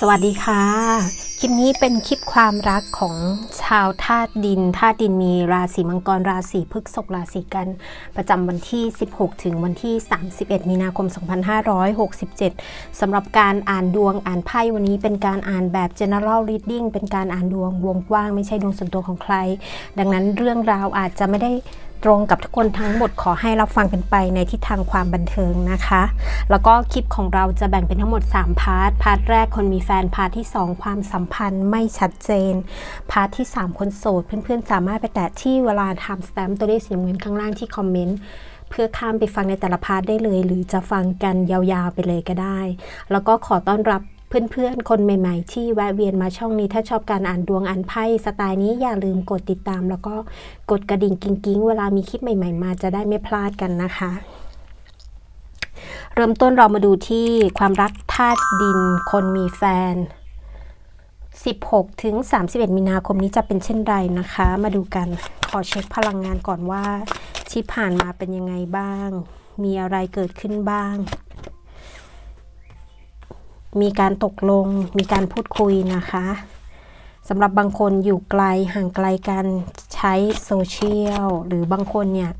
สวัสดีค่ะ คลิปนี้เป็นคลิปความรักของชาวธาตุดินธาตุดินมีราศีมังกรราศีพฤษภราศีกัน ประจำวันที่ 16 ถึงวันที่ 31 มีนาคม 2567 สำหรับการอ่านดวงอ่านไพ่วันนี้เป็นการอ่านแบบ general reading เป็นการอ่านดวงวงกว้างไม่ใช่ดวงส่วนตัวของใคร ดังนั้นเรื่องราวอาจจะไม่ได้ ตรงกับทุกคนทั้งหมดขอให้รับฟังกันไปในทิศทางความบันเทิงนะคะ แล้วก็คลิปของเราจะแบ่งเป็นทั้งหมด 3 พาร์ท พาร์ทแรกคนมีแฟน พาร์ทที่ 2 ความสัมพันธ์ไม่ชัดเจน พาร์ทที่ 3 คนโสด เพื่อนๆ สามารถไปแตะที่เวลาทำสแตมป์ตัวเลขสีน้ำเงินข้างล่างที่คอมเมนต์เพื่อข้ามไปฟังในแต่ละพาร์ทได้เลย หรือจะฟังกันยาวๆไปเลยก็ได้ แล้วก็ขอต้อนรับ เพื่อนๆ คนใหม่ ๆ ที่แวะเวียนมาช่องนี้ ถ้าชอบการอ่านดวงอ่านไพ่สไตล์นี้อย่าลืมกดติดตาม แล้วก็กดกระดิ่งกิ้งๆ เวลามีคลิปใหม่ ๆ มาจะได้ไม่พลาดกันนะคะ เริ่มต้นเรามาดูที่ความรักธาตุดิน คนมีแฟน 16 ถึง 31 มีนาคมนี้จะเป็นเช่นไรนะคะ มาดูกันขอเช็คพลังงานก่อนว่าที่ผ่านมาเป็นยังไงบ้าง มีอะไรเกิดขึ้นบ้าง มีการตกลง มีการพูดคุยนะคะสำหรับบางคนอยู่ไกลห่างไกลกันใช้โซเชียลหรือบางคนเนี่ย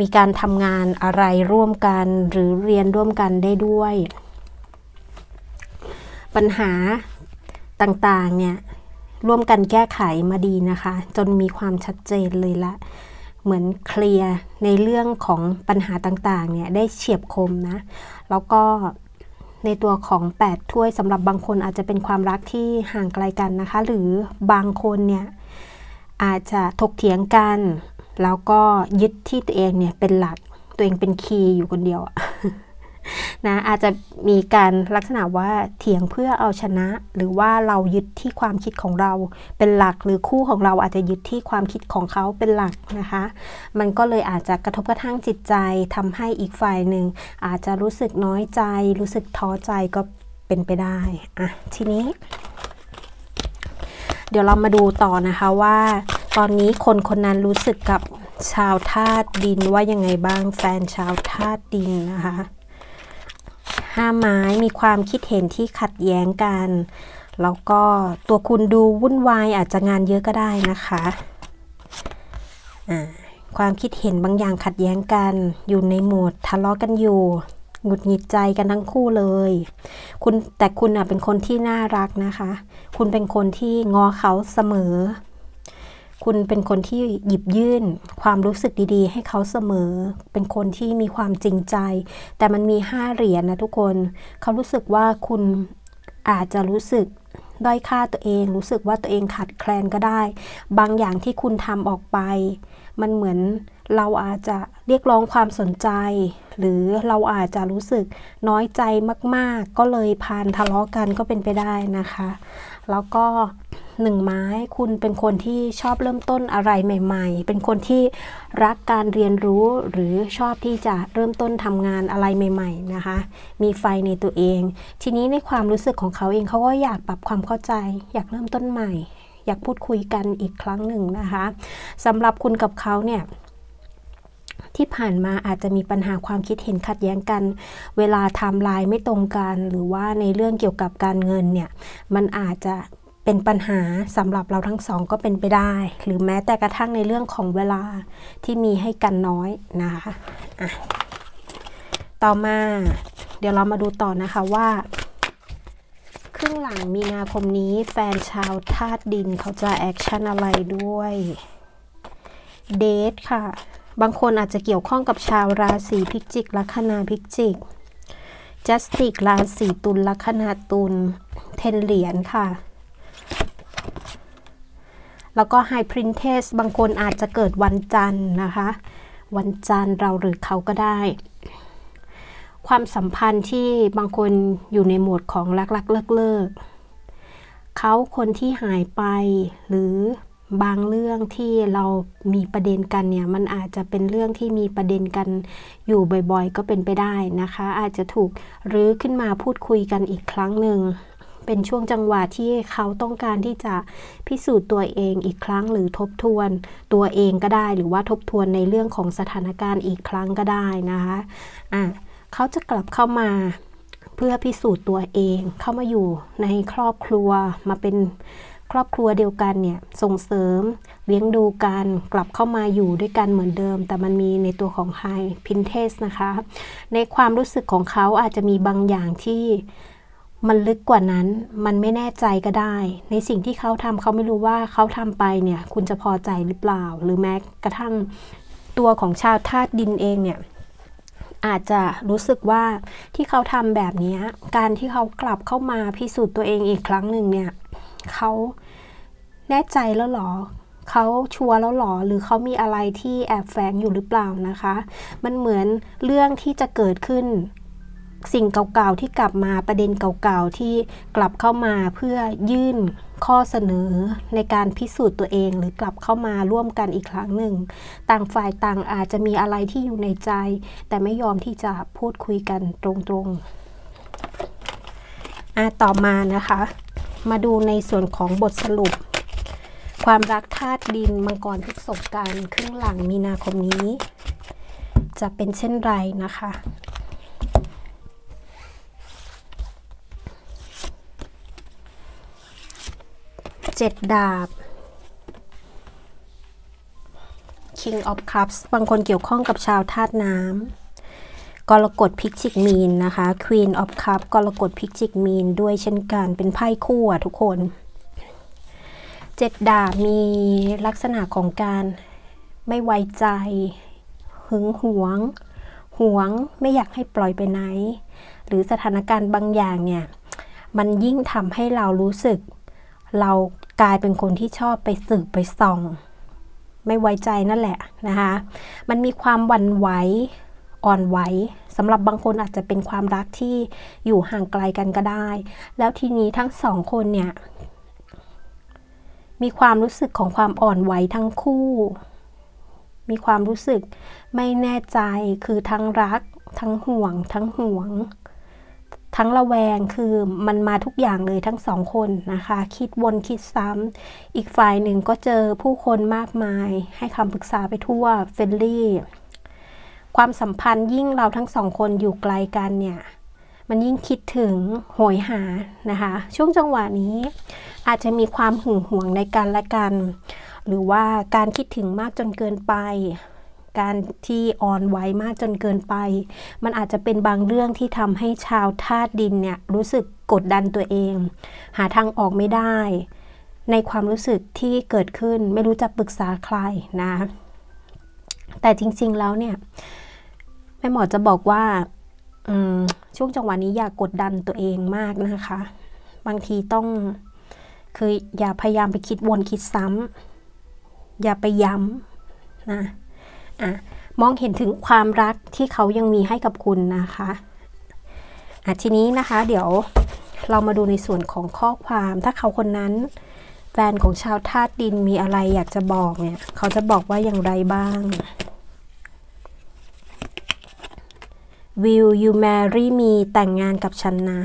มีการทำงานอะไรร่วมกันหรือเรียนร่วมกันได้ด้วย ปัญหาต่างๆเนี่ยร่วมกันแก้ไขมาดีนะคะ จนมีความชัดเจนเลยละ เหมือนเคลียร์ในเรื่องของปัญหาต่างๆเนี่ยได้เฉียบคมนะ แล้วก็ ในตัวของ 8 ถ้วยสำหรับบางคนอาจจะเป็นความรักที่ห่างไกลกันนะคะ หรือบางคนเนี่ยอาจจะถกเถียงกัน แล้วก็ยึดที่ตัวเองเนี่ยเป็นหลักตัวเองเป็นคีย์อยู่คนเดียว นะอาจจะมีการลักษณะว่าเถียงเพื่อเอาชนะ หรือว่าเรายึดที่ความคิดของเรา เป็นหลักหรือคู่ของเราอาจจะยึดที่ความคิดของเขาเป็นหลักนะคะ มันก็เลยอาจจะกระทบกระทั่งจิตใจทำให้อีกฝ่ายหนึ่งอาจจะรู้สึกน้อยใจ รู้สึกท้อใจก็เป็นไปได้อะทีนี้ เดี๋ยวเรามาดูต่อนะคะว่า ตอนนี้คนคนนั้นรู้สึกกับชาวธาตุดินว่ายังไงบ้างแฟนชาวธาตุดินนะคะ ห้าไม้มีความคิดเห็นที่ขัดแย้งกัน แล้วก็ตัวคุณดูวุ่นวายอาจจะงานเยอะก็ได้นะคะความคิดเห็นบางอย่างขัดแย้งกัน อยู่ในโหมดทะเลาะกันอยู่หงุดหงิดใจกันทั้งคู่เลย คุณแต่คุณอะเป็นคนที่น่ารักนะคะ คุณเป็นคนที่งอเขาเสมอ คุณเป็นคนที่หยิบยื่น ความรู้สึกดีๆ ให้เขาเสมอ เป็นคนที่มีความจริงใจ แต่มันมีห้าเหรียญนนะทุกคน เขารู้สึกว่าคุณอาจจะรู้สึกด้อยค่าตัวเอง รู้สึกว่าตัวเองขาดแคลนก็ได้ บางอย่างที่คุณทำออกไป มันเหมือนเราอาจจะเรียกร้องความสนใจ หรือเราอาจจะรู้สึกน้อยใจมาก ๆ ก็เลยพานทะเลาะกันก็เป็นไปได้นะคะ แล้วก็ หนึ่งไม้คุณเป็นคนที่ชอบเริ่มต้นอะไรใหม่ ๆ เป็นคนที่รักการเรียนรู้หรือชอบที่จะเริ่มต้นทำงานอะไรใหม่ ๆนะคะ มีไฟในตัวเอง ทีนี้ในความรู้สึกของเขาเองเขาก็อยากปรับความเข้าใจ อยากเริ่มต้นใหม่ อยากพูดคุยกันอีกครั้งหนึ่งนะคะสำหรับคุณกับเขาเนี่ยที่ผ่านมาอาจจะมีปัญหาความคิดเห็นขัดแย้งกัน เวลาทำลายไม่ตรงกัน หรือว่าในเรื่องเกี่ยวกับการเงินเนี่ย มันอาจจะ เป็นปัญหาสำหรับเราทั้งสองก็เป็นไปได้ หรือแม้แต่กระทั่งในเรื่องของเวลาที่มีให้กันน้อยนะคะะต่อมาเดี๋ยวเรามาดูต่อนะคะว่า ครึ่งหลังมีนาคมนี้แฟนชาวธาตุดินเขาจะแอคชั่นอะไรด้วยเดทค่ะ บางคนอาจจะเกี่ยวข้องกับชาวราศีพิจิกลัคนาพิจิกจัสติกราศีตุลลัคนาตุลเทนเหรียญค่ะ แล้วก็ High Princess บางคนอาจจะเกิดวันจันทร์นะคะ วันจันทร์เราหรือเขาก็ได้ ความสัมพันธ์ที่บางคนอยู่ในโหมดของรักๆเลิกๆเขาคนที่หายไปหรือบางเรื่องที่เรามีประเด็นกันเนี่ย มันอาจจะเป็นเรื่องที่มีประเด็นกันอยู่บ่อยๆ ก็เป็นไปได้นะคะ อาจจะถูกรื้อขึ้นมาพูดคุยกันอีกครั้งหนึ่ง เป็นช่วงจังหวะที่เขาต้องการที่จะพิสูจน์ตัวเองอีกครั้งหรือทบทวนตัวเองก็ได้ หรือว่าทบทวนในเรื่องของสถานการณ์อีกครั้งก็ได้นะคะอะเขาจะกลับเข้ามาเพื่อพิสูจน์ตัวเอง เข้ามาอยู่ในครอบครัวมาเป็นครอบครัวเดียวกันเนี่ยส่งเสริมเลี้ยงดูกันกลับเข้ามาอยู่ด้วยกันเหมือนเดิม แต่มันมีในตัวของไฮพินเทสนะคะ ในความรู้สึกของเขาอาจจะมีบางอย่างที่ มันลึกกว่านั้น มันไม่แน่ใจก็ได้ ในสิ่งที่เขาทำเขาไม่รู้ว่าเขาทำไปเนี่ย คุณจะพอใจหรือเปล่า หรือแม้กระทั่งตัวของชาวธาตุดินเองเนี่ยอาจจะรู้สึกว่าที่เขาทำแบบนี้การที่เขากลับเข้ามาพิสูจน์ตัวเองอีกครั้งหนึ่งเนี่ยเขาแน่ใจแล้วหรอเขาชัวร์แล้วหรอหรือเขามีอะไรที่แอบแฝงอยู่หรือเปล่านะคะ มันเหมือนเรื่องที่จะเกิดขึ้น สิ่งเก่าๆที่กลับมาประเด็นเก่าๆที่กลับเข้ามาเพื่อยื่นข้อเสนอในการพิสูจน์ตัวเอง หรือกลับเข้ามาร่วมกันอีกครั้งหนึ่ง ต่างฝ่ายต่างอาจจะมีอะไรที่อยู่ในใจ แต่ไม่ยอมที่จะพูดคุยกันตรงๆอะต่อมานะคะ มาดูในส่วนของบทสรุป ความรักธาตุดินมังกรพฤกษบกันครึ่งหลังมีนาคมนี้ จะเป็นเช่นไรนะคะ เจ็ดดาบ King of Cups บางคนเกี่ยวข้องกับชาวธาตุน้ำกรกฎพิจิกมีนนะคะ Queen of Cups กรกฎพิจิกมีนด้วยเช่นกันเป็นไพ่คู่อะทุกคนเจ็ดดาบมีลักษณะของการไม่ไว้ใจ หึงหวง หวงไม่อยากให้ปล่อยไปไหน หรือสถานการณ์บางอย่างเนี่ย มันยิ่งทำให้เรารู้สึก เรา กลายเป็นคนที่ชอบไปสืบไปส่อง ไม่ไว้ใจนั่นแหละนะคะ มันมีความวันไหวอ่อนไหวสำหรับบางคนอาจจะเป็นความรักที่อยู่ห่างไกลกันก็ได้ แล้วทีนี้ทั้งสองคนเนี่ย มีความรู้สึกของความอ่อนไหวทั้งคู่ มีความรู้สึกไม่แน่ใจคือทั้งรัก ทั้งห่วง ทั้งห่วง ทั้งระแวงคือมันมาทุกอย่างเลยทั้งสองคนนะคะ คิดวนคิดซ้ำอีกฝ่ายหนึ่งก็เจอผู้คนมากมาย ให้คำปรึกษาไปทั่วเฟรนลี่ความสัมพันธ์ยิ่งเราทั้งสองคนอยู่ไกลกันเนี่ย มันยิ่งคิดถึงโหยหานะคะ ช่วงจังหวะนี้อาจจะมีความหึงหวงในกันและกัน หรือว่าการคิดถึงมากจนเกินไป การที่อ่อนไหวมากจนเกินไป มันอาจจะเป็นบางเรื่องที่ทำให้ชาวธาตุดินเนี่ยรู้สึกกดดันตัวเอง หาทางออกไม่ได้ ในความรู้สึกที่เกิดขึ้นไม่รู้จะปรึกษาใครนะ แต่จริง ๆแล้วเนี่ยแม่หมอจะบอกว่าช่วงจังหวะนี้อย่ากกดดันตัวเองมากนะคะ บางทีต้องคืออย่าพยายามไปคิดวนคิดซ้ำอย่าไปย้ำนะอะ มองเห็นถึงความรักที่เขายังมีให้กับคุณนะคะอะทีนี้นะคะเดี๋ยวเรามาดูในส่วนของข้อความ ถ้าเขาคนนั้นแฟนของชาวธาตุดินมีอะไรอยากจะบอกเนี่ย เขาจะบอกว่าอย่างไรบ้าง Will you marry me แต่งงานกับฉันนะ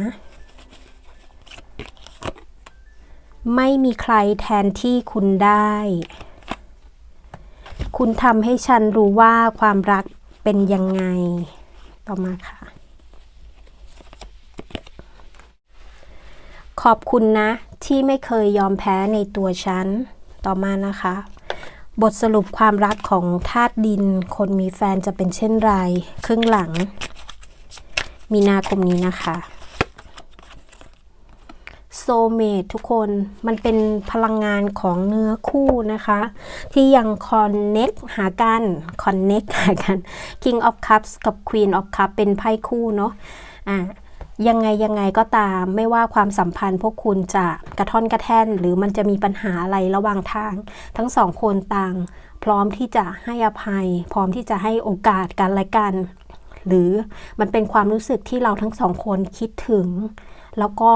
ไม่มีใครแทนที่คุณได้ คุณทำให้ฉันรู้ว่าความรักเป็นยังไง ต่อมาค่ะ ขอบคุณนะ ที่ไม่เคยยอมแพ้ในตัวฉัน ต่อมานะคะ บทสรุปความรักของธาตุดิน คนมีแฟนจะเป็นเช่นไร ครึ่งหลัง มีนาคมนี้นะคะ เมตทุกคนมันเป็นพลังงานของเนื้อคู่นะคะ ที่ยังคอนเน็กหากันคอนเน็กหากัน King of Cups กับ Queen of Cups เป็นไพ่คู่เนาะอะยังไงยังไงก็ตามไม่ว่าความสัมพันธ์พวกคุณจะกระท่อนกระแท่น หรือมันจะมีปัญหาอะไรระหว่างทาง ทั้งสองคนต่าง พร้อมที่จะให้อภัย พร้อมที่จะให้โอกาสกันและกัน หรือมันเป็นความรู้สึกที่เราทั้งสองคนคิดถึง แล้วก็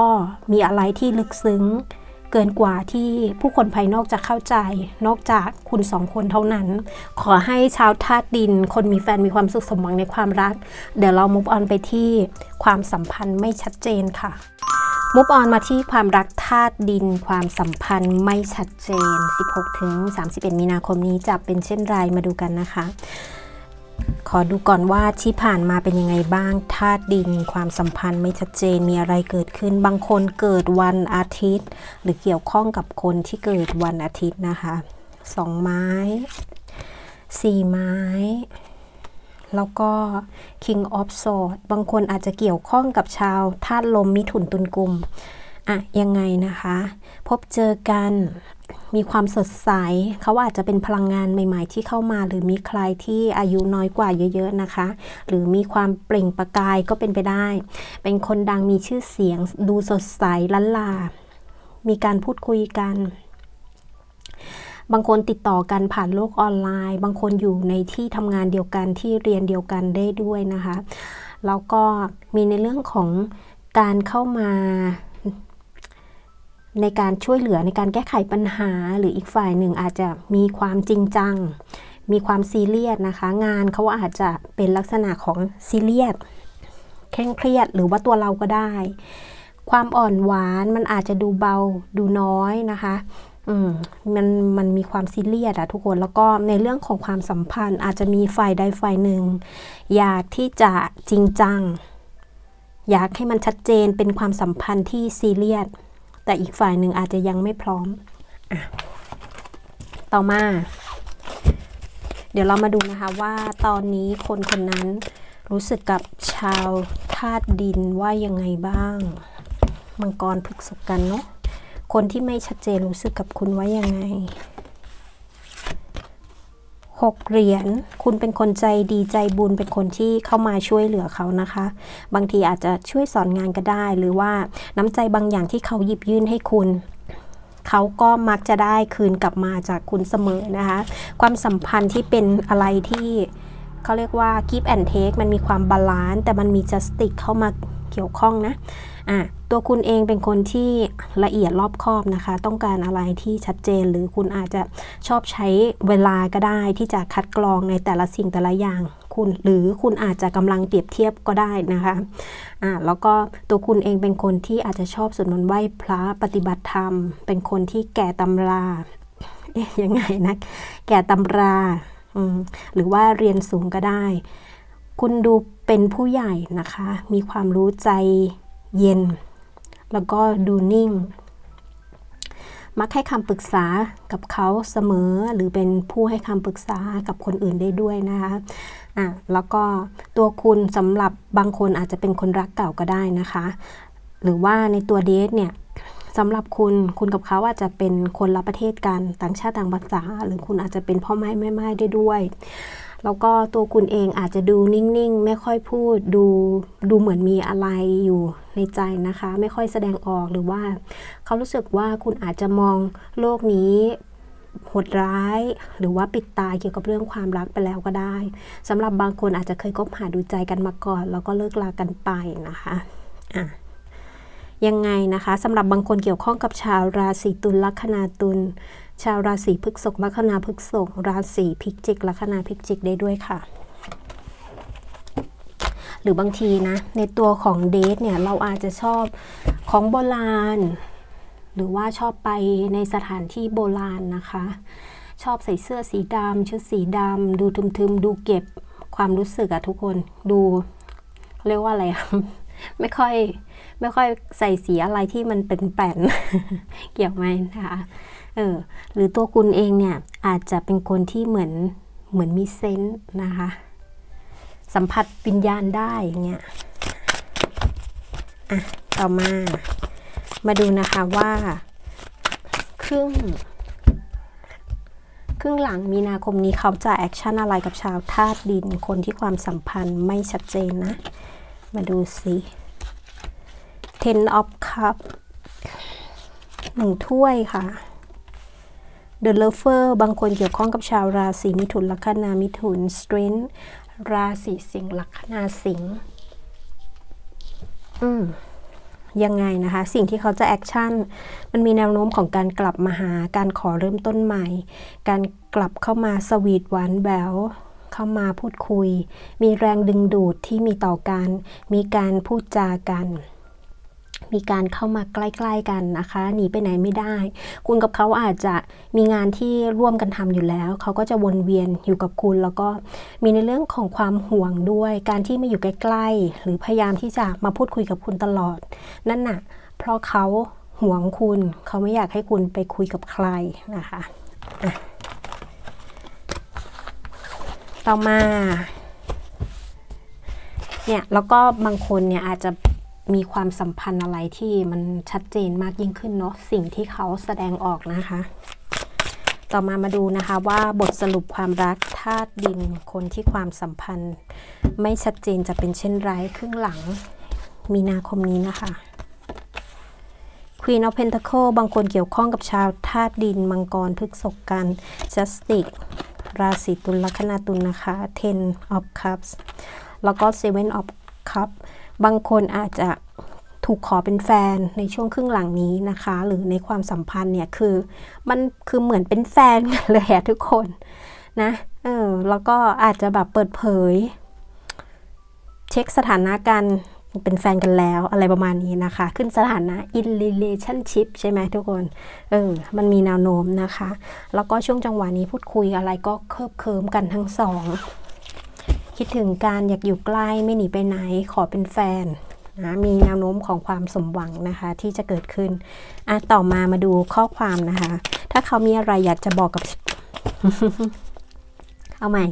มีอะไรที่ลึกซึ้ง เกินกว่าที่ผู้คนภายนอกจะเข้าใจ นอกจากคุณสองคนเท่านั้น ขอให้ชาวธาตุดิน คนมีแฟนมีความสุขสมหวังในความรัก เดี๋ยวเรามุฟออนไปที่ความสัมพันธ์ไม่ชัดเจนค่ะมุฟออนมาที่ความรักธาตุดินความสัมพันธ์ไม่ชัดเจน 16ถึง31 มีนาคมนี้จะเป็นเช่นไรมาดูกันนะคะ ขอดูก่อนว่าที่ผ่านมาเป็นยังไงบ้างธาตุดิน ความสัมพันธ์ไม่ชัดเจนมีอะไรเกิดขึ้น บางคนเกิดวันอาทิตย์ หรือเกี่ยวข้องกับคนที่เกิดวันอาทิตย์นะคะสองไม้สี่ไม้ แล้วก็ King of Swords บางคนอาจจะเกี่ยวข้องกับชาวธาตุลมมิถุนตุลกุมอะยังไงนะคะ พบเจอกัน มีความสดใส เขาอาจจะเป็นพลังงานใหม่ ๆ ที่เข้ามา หรือมีใครที่อายุน้อยกว่าเยอะ ๆ นะคะ หรือมีความเปล่งประกายก็เป็นไปได้ เป็นคนดังมีชื่อเสียง ดูสดใสล้านลา มีการพูดคุยกัน บางคนติดต่อกันผ่านโลกออนไลน์ บางคนอยู่ในที่ทำงานเดียวกันที่เรียนเดียวกันได้ด้วยนะคะ แล้วก็มีในเรื่องของการเข้ามา ในการช่วยเหลือในการแก้ไขปัญหา หรืออีกฝ่ายหนึ่งอาจจะมีความจริงจัง มีความซีเรียสนะคะ งานเขาอาจจะเป็นลักษณะของซีเรียสเคร่งเครียดหรือว่าตัวเราก็ได้ ความอ่อนหวานมันอาจจะดูเบาดูน้อยนะคะอืมมันมันมีความซีเรียสอะทุกคนแล้วก็ในเรื่องของความสัมพันธ์ อาจจะมีฝ่ายใดฝ่ายหนึ่ง อยากที่จะจริงจัง อยากให้มันชัดเจนเป็นความสัมพันธ์ที่ซีเรียส แต่อีกฝ่ายหนึ่งอาจจะยังไม่พร้อมอะต่อมา เดี๋ยวเรามาดูนะคะว่าตอนนี้คนคนนั้นรู้สึกกับชาวธาตุดินว่ายังไงบ้าง มังกรพฤกษกันเนาะคนที่ไม่ชัดเจนรู้สึกกับคุณว่ายังไง หกเหรียญ คุณเป็นคนใจดีใจบุญเป็นคนที่เข้ามาช่วยเหลือเขานะคะ บางทีอาจจะช่วยสอนงานก็ได้ หรือว่าน้ำใจบางอย่างที่เขาหยิบยื่นให้คุณ เขาก็มักจะได้คืนกลับมาจากคุณเสมอนะคะ ความสัมพันธ์ที่เป็นอะไรที่เขาเรียกว่า give and take มันมีความบาลานซ์แต่มันมี justice เข้ามาเกี่ยวข้องนะ อะ ตัวคุณเองเป็นคนที่ละเอียดรอบคอบนะคะ ต้องการอะไรที่ชัดเจนหรือคุณอาจจะชอบใช้เวลาก็ได้ที่จะคัดกรองในแต่ละสิ่งแต่ละอย่างคุณหรือคุณอาจจะกำลังเปรียบเทียบก็ได้นะคะอะแล้วก็ตัวคุณเองเป็นคนที่อาจจะชอบสวดมนต์ไหว้พระปฏิบัติธรรม เป็นคนที่แก่ตำราเอ๊ะยังไงนะแก่ตำราหรือว่าเรียนสูงก็ได้ คุณดูเป็นผู้ใหญ่นะคะ มีความรู้ใจเย็น แล้วก็ดูนิ่ง มักให้คำปรึกษากับเขาเสมอ หรือเป็นผู้ให้คำปรึกษากับคนอื่นได้ด้วยนะคะอะแล้วก็ตัวคุณสำหรับบางคนอาจจะเป็นคนรักเก่าก็ได้นะคะ หรือว่าในตัวเดทเนี่ยสำหรับคุณ คุณกับเขาอาจจะเป็นคนละประเทศกัน ต่างชาติต่างภาษา หรือคุณอาจจะเป็นพ่อไม้แม่ไม้ได้ด้วย แล้วก็ตัวคุณเองอาจจะดูนิ่งๆ ไม่ค่อยพูดดูดูเหมือนมีอะไรอยู่ในใจนะคะ ไม่ค่อยแสดงออกหรือว่า เขารู้สึกว่าคุณอาจจะมองโลกนี้โหดร้าย หรือว่าปิดตาเกี่ยวกับเรื่องความรักไปแล้วก็ได้สำหรับบางคนอาจจะเคยคบหาดูใจกันมาก่อน แล้วก็เลิกลากันไปนะคะอะยังไงนะคะสำหรับบางคนเกี่ยวข้องกับชาวราศีตุลลัคนาตุล ชาวราศีพฤษภลัคนาพฤษภราศีพิจิกลัคนาพิจิกได้ด้วยค่ะ หรือบางทีนะ ในตัวของเดทเนี่ย เราอาจจะชอบของโบราณ หรือว่าชอบไปในสถานที่โบราณนะคะ ชอบใส่เสื้อสีดำชุดสีดำดูทึมๆ ดูเก็บความรู้สึกอะทุกคนดูเรียกว่าอะไรอะไม่ค่อย ไม่ค่อยใส่สีอะไรที่มันเป็นแป่นเกี่ยวไหมนะคะเออหรือตัวคุณเองเนี่ยอาจจะเป็นคนที่เหมือนเหมือนมีเซนส์นะคะ สัมผัสวิญญาณได้อย่างเงี้ยอะต่อมามาดูนะคะว่า ครึ่ง ครึ่งหลังมีนาคมนี้เขาจะแอคชั่นอะไรกับชาวธาตุดิน คนที่ความสัมพันธ์ไม่ชัดเจนนะ มาดูสิ Ten of Cup หนึ่งถ้วยค่ะ The Lover บางคนเกี่ยวข้องกับชาวราศีมิถุนลัคนามิถุน Strength ราศีสิงห์ลัคนาสิงห์อืมยังไงนะคะ สิ่งที่เขาจะแอคชั่น มันมีแนวโน้มของการกลับมาหาการขอเริ่มต้นใหม่ การกลับเข้ามาสวีทหวานแหววเข้ามาพูดคุย มีแรงดึงดูดที่มีต่อกัน มีการพูดจากัน มีการเข้ามาใกล้ ๆกันนะคะหนีไปไหนไม่ได้ คุณกับเขาอาจจะมีงานที่ร่วมกันทำอยู่แล้ว เขาก็จะวนเวียนอยู่กับคุณ แล้วก็มีในเรื่องของความห่วงด้วย การที่มาอยู่ใกล้ๆ หรือพยายามที่จะมาพูดคุยกับคุณตลอด นั่นน่ะ เพราะเขาห่วงคุณ เขาไม่อยากให้คุณไปคุยกับใครนะคะต่อมาเนี่ยแล้วก็บางคนเนี่ยอาจจะ มีความสัมพันธ์อะไรที่มันชัดเจนมากยิ่งขึ้นเนาะสิ่งที่เขาแสดงออกนะคะ ต่อมามาดูนะคะว่าบทสรุปความรักธาตุดินคนที่ความสัมพันธ์ ไม่ชัดเจนจะเป็นเช่นไรครึ่งหลังมีนาคมนี้นะคะ Queen of Pentacle บางคนเกี่ยวข้องกับชาวธาตุดิน มังกรพฤกษกกัน Justice ราศีตุลลัคนาตุลนะคะ Ten of Cups แล้วก็ Seven of Cups บางคนอาจจะถูกขอเป็นแฟนในช่วงครึ่งหลังนี้นะคะ หรือในความสัมพันธ์เนี่ยคือมันคือเหมือนเป็นแฟนกันเลยอะทุกคนนะเออแล้วก็อาจจะแบบเปิดเผย เช็คสถานะกันเป็นแฟนกันแล้วอะไรประมาณนี้นะคะ ขึ้นสถานะ in relationship ใช่ไหมทุกคนเออมันมีแนวโน้มนะคะ แล้วก็ช่วงจังหวะนี้พูดคุยอะไรก็เคิบเคิมกันทั้งสอง คิดถึงการอยากอยู่ใกล้ไม่หนีไปไหนขอเป็นแฟนนะมีแนวโน้มของความสมหวังนะคะที่จะเกิดขึ้นอะต่อมามาดูข้อความนะคะ ถ้าเขามีอะไรอยากจะบอกกับเอาใหม่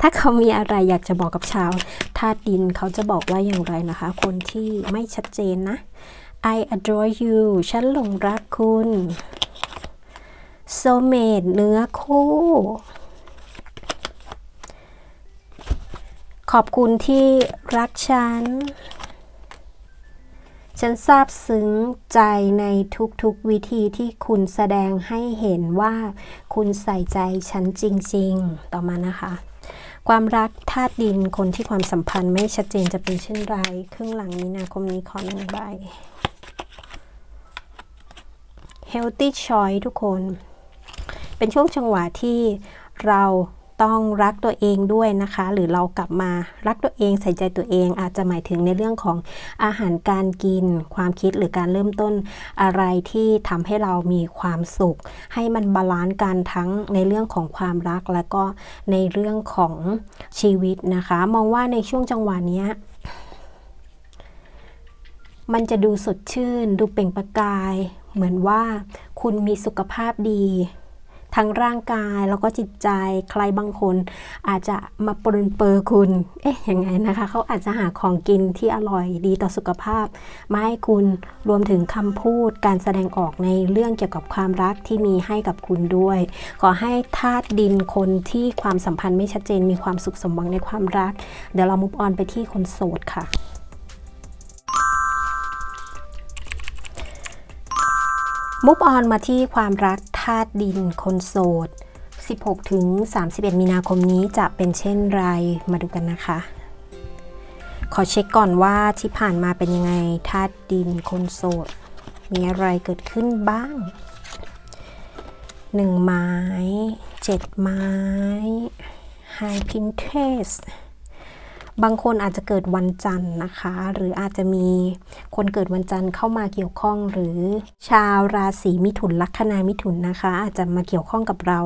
ถ้าเขามีอะไรอยากจะบอกกับชาวธาตุดินเขาจะบอกว่าอย่างไรนะคะ คนที่ไม่ชัดเจนนะ I adore you ฉันหลงรักคุณ soulmate เนื้อคู่ ขอบคุณที่รักฉัน ฉันซาบซึ้งใจในทุกๆวิธีที่คุณแสดงให้เห็นว่าคุณใส่ใจฉันจริง ๆ ต่อมานะคะ ความรักธาตุดินคนที่ความสัมพันธ์ไม่ชัดเจนจะเป็นเช่นไร ครึ่งหลังมีนาคมนี้ขอหนึ่งใบ Healthy Choice ทุกคน เป็นช่วงจังหวะที่เรา ต้องรักตัวเองด้วยนะคะ หรือเรากลับมารักตัวเองใส่ใจตัวเอง อาจจะหมายถึงในเรื่องของอาหารการกิน ความคิดหรือการเริ่มต้นอะไรที่ทำให้เรามีความสุข ให้มันบาลานซ์กันทั้งในเรื่องของความรักและก็ในเรื่องของชีวิตนะคะ มองว่าในช่วงจังหวะนี้มันจะดูสดชื่น ดูเปล่งประกาย เหมือนว่าคุณมีสุขภาพดี ทั้งร่างกายแล้วก็จิตใจใครบางคน อาจจะมาปรนเปอร์คุณ เอ๊ะยังไงนะคะ เขาอาจจะหาของกินที่อร่อยดีต่อสุขภาพ มาให้คุณรวมถึงคำพูดการแสดงออกในเรื่องเกี่ยวกับความรักที่มีให้กับคุณด้วย ขอให้ธาตุดินคนที่ความสัมพันธ์ไม่ชัดเจนมีความสุขสมหวังในความรัก เดี๋ยวเรามุฟออนไปที่คนโสดค่ะมุกออนมาที่ความรักธาตุดินคนโสด 16 ถึง 31 มีนาคมนี้จะเป็นเช่นไรมาดูกันนะคะ ขอเช็คก่อนว่าที่ผ่านมาเป็นยังไงธาตุดินคนโสด มีอะไรเกิดขึ้นบ้างหนึ่งไม้เจ็ดไม้ไฮพินเทส บางคนอาจจะเกิดวันจันทร์นะคะ หรืออาจจะมีคนเกิดวันจันทร์เข้ามาเกี่ยวข้อง หรือชาวราศีมิถุนลัคนามิถุนนะคะ อาจจะมาเกี่ยวข้องกับเรา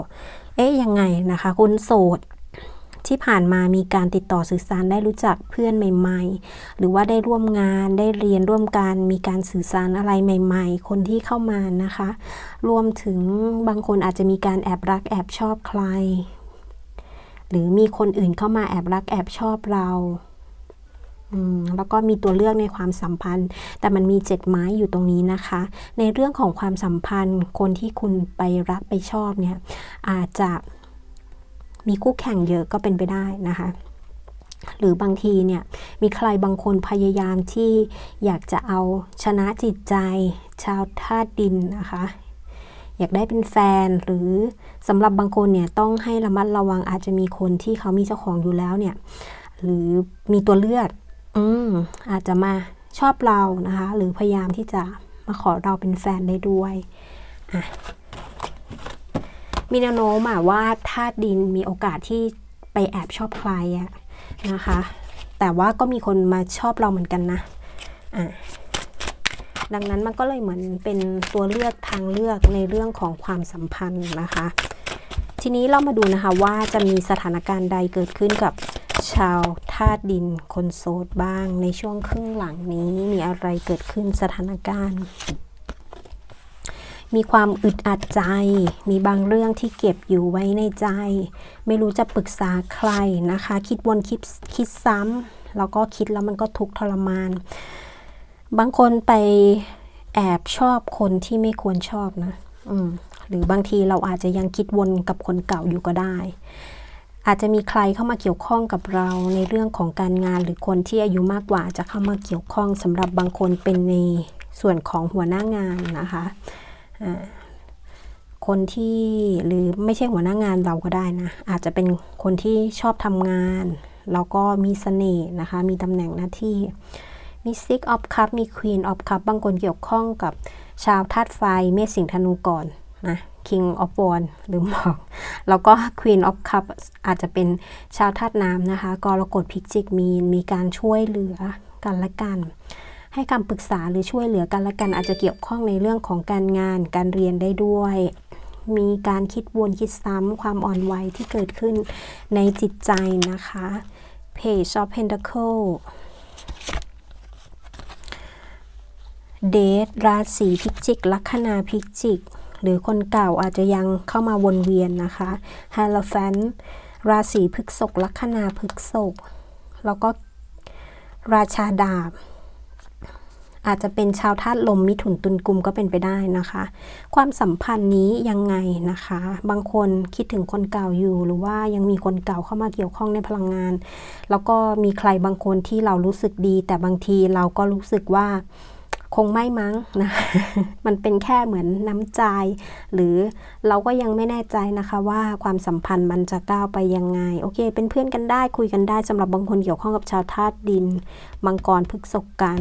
เอ๊ะยังไงนะคะ คุณโสดที่ผ่านมามีการติดต่อสื่อสารได้รู้จักเพื่อนใหม่ ๆ หรือว่าได้ร่วมงานได้เรียนร่วมกันมีการสื่อสารอะไรใหม่ ๆ คนที่เข้ามานะคะ รวมถึงบางคนอาจจะมีการแอบรักแอบชอบใคร หรือมีคนอื่นเข้ามาแอบรักแอบชอบเราแล้วก็มีตัวเลือกในความสัมพันธ์ แต่มันมีเจ็ดไม้อยู่ตรงนี้นะคะ ในเรื่องของความสัมพันธ์ คนที่คุณไปรักไปชอบเนี่ย อาจจะมีคู่แข่งเยอะก็เป็นไปได้นะคะ หรือบางทีเนี่ย มีใครบางคนพยายามที่อยากจะเอาชนะจิตใจ ชาวธาตุดินนะคะ อยากได้เป็นแฟน หรือสำหรับบางคนเนี่ยต้องให้ระมัดระวังอาจจะมีคนที่เขามีเจ้าของอยู่แล้วเนี่ย หรือมีตัวเลือกอืมอาจจะมาชอบเรานะคะ หรือพยายามที่จะมาขอเราเป็นแฟนได้ด้วยอะมีแนวโน้มอะว่าธาตุดินมีโอกาสที่ไปแอบชอบใครอะนะคะ แต่ว่าก็มีคนมาชอบเราเหมือนกันนะอะ ดังนั้นมันก็เลยเหมือนเป็นตัวเลือกทางเลือกในเรื่องของความสัมพันธ์นะคะ ทีนี้เรามาดูนะคะว่าจะมีสถานการณ์ใดเกิดขึ้นกับชาวธาตุดินคนโสดบ้างในช่วงครึ่งหลังนี้มีอะไรเกิดขึ้นสถานการณ์ มีความอึดอัดใจ มีบางเรื่องที่เก็บอยู่ไว้ในใจ ไม่รู้จะปรึกษาใครนะคะ คิดวนคิดคิดซ้ำแล้วก็คิดแล้วมันก็ทุกข์ทรมาน บางคนไปแอบชอบคนที่ไม่ควรชอบนะ อืม หรือบางทีเราอาจจะยังคิดวนกับคนเก่าอยู่ก็ได้ อาจจะมีใครเข้ามาเกี่ยวข้องกับเราในเรื่องของการงานหรือคนที่อายุมากกว่าจะเข้ามาเกี่ยวข้องสำหรับบางคนเป็นในส่วนของหัวหน้างานนะคะคนที่หรือไม่ใช่หัวหน้างานเราก็ได้นะ อาจจะเป็นคนที่ชอบทำงาน แล้วก็มีเสน่ห์นะคะ มีตำแหน่งหน้าที่ มี Six of Cup มี Queen of Cup บางคนเกี่ยวข้องกับชาวธาตุไฟเมษสิงห์ธนูก่อนนะ King of w a n d หรือบอกแล้วก็ Queen of Cup อาจจะเป็นชาวธาตุน้ำนะคะกรกฎพิจิกมีนมีการช่วยเหลือกันและกัน ให้คำปรึกษาหรือช่วยเหลือกันและกัน อาจจะเกี่ยวข้องในเรื่องของการงานการเรียนได้ด้วย มีการคิดวนคิดซ้ำความอ่อนไหวที่เกิดขึ้นในจิตใจนะคะ Page of Pentacle เดทราศีพิจิก ลัคนาพิจิก หรือคนเก่าอาจจะยังเข้ามาวนเวียนนะคะฮาลแฟนราศีพฤกษภลัคนาพฤกษภแล้วก็ราชาดาบ อาจจะเป็นชาวธาตุลมมิถุนตุลกุมก็เป็นไปได้นะคะ ความสัมพันธ์นี้ยังไงนะคะ บางคนคิดถึงคนเก่าอยู่ หรือว่ายังมีคนเก่าเข้ามาเกี่ยวข้องในพลังงาน แล้วก็มีใครบางคนที่เรารู้สึกดี แต่บางทีเราก็รู้สึกว่า คงไม่มั้งนะ มันเป็นแค่เหมือนน้ำใจ หรือเราก็ยังไม่แน่ใจนะคะว่าความสัมพันธ์มันจะก้าวไปยังไง โอเค เป็นเพื่อนกันได้คุยกันได้สำหรับบางคนเกี่ยวข้องกับชาวธาตุดิน มังกรพฤกษกกัน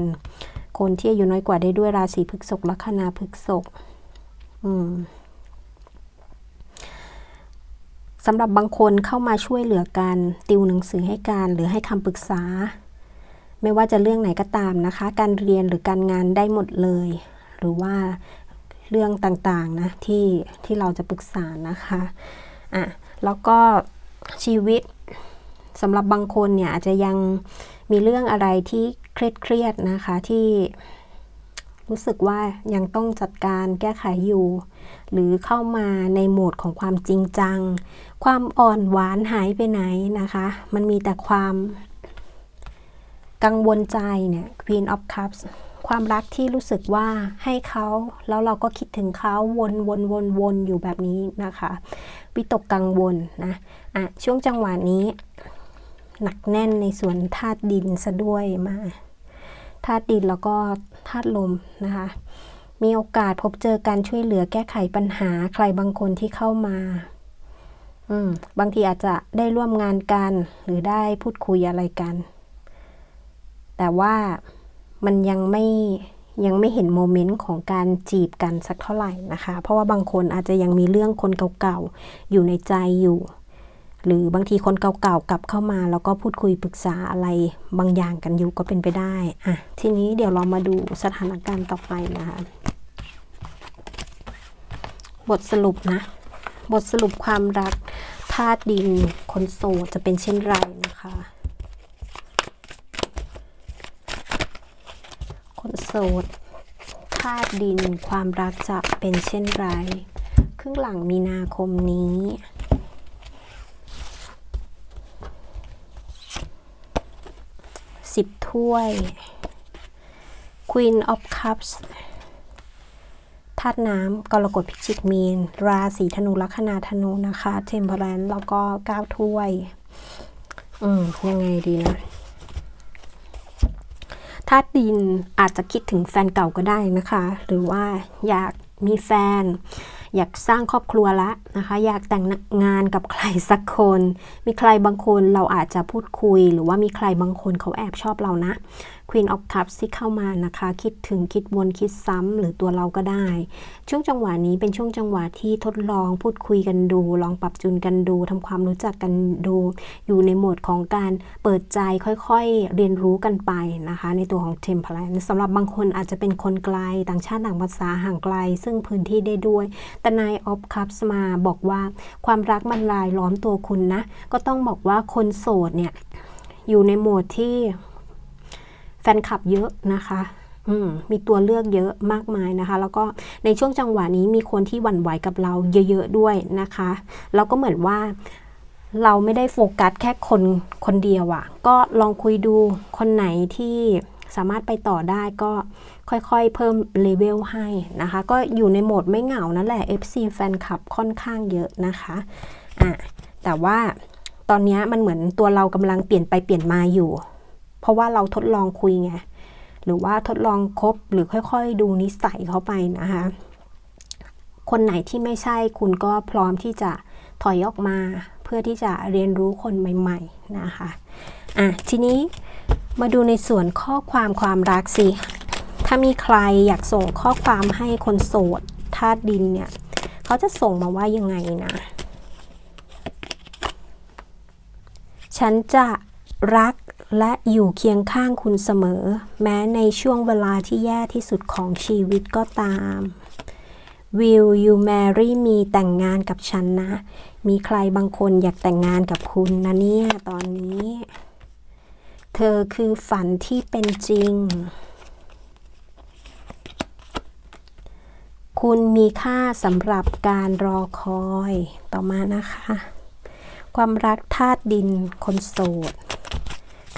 คนที่อายุน้อยกว่าได้ด้วยราศีพฤษภลัคนาพฤษภอืมสำหรับบางคนเข้ามาช่วยเหลือกัน ติวหนังสือให้การหรือให้คำปรึกษา ไม่ว่าจะเรื่องไหนก็ตามนะคะ การเรียนหรือการงานได้หมดเลย หรือว่าเรื่องต่างๆนะที่ที่เราจะปรึกษานะคะอะแล้วก็ชีวิตสำหรับบางคนเนี่ยอาจจะยังมีเรื่องอะไรที่เครียดๆนะคะที่รู้สึกว่ายังต้องจัดการแก้ไขอยู่ หรือเข้ามาในโหมดของความจริงจัง ความอ่อนหวานหายไปไหนนะคะ มันมีแต่ความ กังวลใจเนี่ย Queen of Cups ความรักที่รู้สึกว่าให้เขาแล้วเราก็คิดถึงเขาวนวนวนวนอยู่แบบนี้นะคะวิตกกังวลนะอะช่วงจังหวะนี้หนักแน่นในส่วนธาตุดินซะด้วยมาธาตุดินแล้วก็ธาตุลมนะคะ มีโอกาสพบเจอการช่วยเหลือแก้ไขปัญหาใครบางคนที่เข้ามาอืมบางทีอาจจะได้ร่วมงานกันหรือได้พูดคุยอะไรกัน แต่ว่ามันยังไม่ยังไม่เห็นโมเมนต์ของการจีบกันสักเท่าไหร่นะคะ เพราะว่าบางคนอาจจะยังมีเรื่องคนเก่าๆ อยู่ในใจอยู่ หรือบางทีคนเก่าๆ กลับเข้ามา แล้วก็พูดคุยปรึกษาอะไรบางอย่างกันอยู่ก็เป็นไปได้ อะ ทีนี้เดี๋ยวเรามาดูสถานการณ์ต่อไปนะคะ บทสรุปนะ บทสรุปความรักธาตุดินคนโสดจะเป็นเช่นไรนะคะ คน โสดธาตุดินความรักจะเป็นเช่นไร ครึ่งหลังมีนาคมนี้ สิบถ้วย Queen of Cups ธาตุน้ำกรกฎพิจิกมีน ราศีธนูลัคนาธนูนะคะ เทมเพลนแล้วก็เก้าถ้วย อืม ยังไงดีนะ ธาตุดินอาจจะคิดถึงแฟนเก่าก็ได้นะคะ หรือว่าอยากมีแฟน อยากสร้างครอบครัวละนะคะ อยากแต่งงานกับใครสักคน มีใครบางคนเราอาจจะพูดคุย หรือว่ามีใครบางคนเขาแอบชอบเรานะ Queen of Cups ที่เข้ามานะคะ คิดถึงคิดวนคิดซ้ำหรือตัวเราก็ได้ ช่วงจังหวะนี้เป็นช่วงจังหวะที่ทดลองพูดคุยกันดู ลองปรับจูนกันดูทำความรู้จักกันดู อยู่ในโหมดของการเปิดใจค่อยๆ เรียนรู้กันไปนะคะ ในตัวของ Temperance สำหรับบางคนอาจจะเป็นคนไกลต่างชาติต่างภาษาห่างไกล ซึ่งพื้นที่ได้ด้วย แต่นาย of Cups มาบอกว่าความรักมันรายล้อมตัวคุณนะ ก็ต้องบอกว่าคนโสดเนี่ยอยู่ในโหมดที่ แฟนคลับเยอะนะคะมมีตัวเลือกเยอะมากมายนะคะ แล้วก็ในช่วงจังหวะนี้มีคนที่หวั่นไหวกับเราเยอะๆด้วยนะคะแล้วก็เหมือนว่าเราไม่ได้โฟกัสแค่คนคนเดียวอะ่ะ ก็ลองคุยดูคนไหนที่สามารถไปต่อได้ก็ค่อยๆ เพิ่มเลเวลให้นะคะ ก็อยู่ในโหมดไม่เหงานั่นแหละ FC แฟนคลับค่อนข้างเยอะนะคะอะแต่ว่าตอนนี้มันเหมือนตัวเรากำลังเปลี่ยนไปเปลี่ยนมาอยู่ เพราะว่าเราทดลองคุยไงหรือว่าทดลองคบหรือค่อยๆ ดูนิสัยเขาไปนะคะ คนไหนที่ไม่ใช่คุณก็พร้อมที่จะถอยออกมาเพื่อที่จะเรียนรู้คนใหม่ ๆนะคะอะทีนี้มาดูในส่วนข้อความความรักสิถ้ามีใครอยากส่งข้อความให้คนโสดธาตุดินเนี่ยเขาจะส่งมาว่ายังไงนะ ฉันจะรัก และอยู่เคียงข้างคุณเสมอ แม้ในช่วงเวลาที่แย่ที่สุดของชีวิตก็ตาม Will you marry me แต่งงานกับฉันนะ มีใครบางคนอยากแต่งงานกับคุณนะเนี่ยตอนนี้ เธอคือฝันที่เป็นจริง คุณมีค่าสำหรับการรอคอยต่อมานะคะ ความรักธาตุดินคนโสด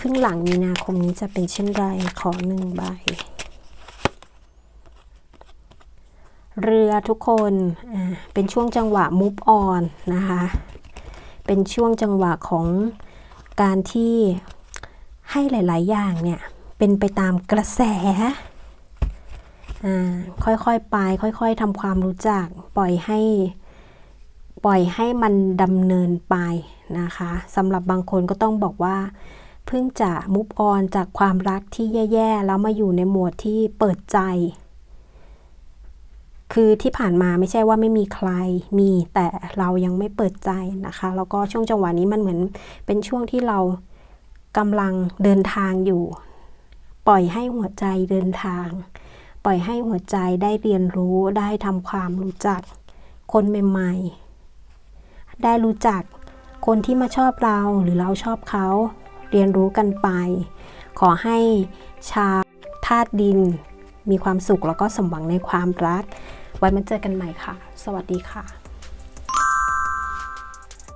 รึ่งหลังมีนาคมนี้จะเป็นเช่นไรขอหนึ่งใบ เรือทุกคนเป็นช่วงจังหวะมุฟออนนะคะ เป็นช่วงจังหวะของการที่ให้หลาย ๆ อย่างเนี่ย เป็นไปตามกระแสค่อยๆ ไป ค่อย ๆทำความรู้จัก ปล่อยให้ ปล่อยให้มันดำเนินไปนะคะสำหรับบางคนก็ต้องบอกว่า เพิ่งจะมุฟออนจากความรักที่แย่ๆ แล้วมาอยู่ในโหมดที่เปิดใจ คือที่ผ่านมาไม่ใช่ว่าไม่มีใครมีแต่เรายังไม่เปิดใจนะคะ แล้วก็ช่วงจังหวะนี้มันเหมือนเป็นช่วงที่เรากำลังเดินทางอยู่ ปล่อยให้หัวใจเดินทาง ปล่อยให้หัวใจได้เรียนรู้ได้ทำความรู้จัก คนใหม่ๆ ได้รู้จักคนที่มาชอบเราหรือเราชอบเขา เรียนรู้กันไป ขอให้ชาวธาตุดิน มีความสุขแล้วก็สมหวังในความรัก ไว้มาเจอกันใหม่ค่ะ สวัสดีค่ะ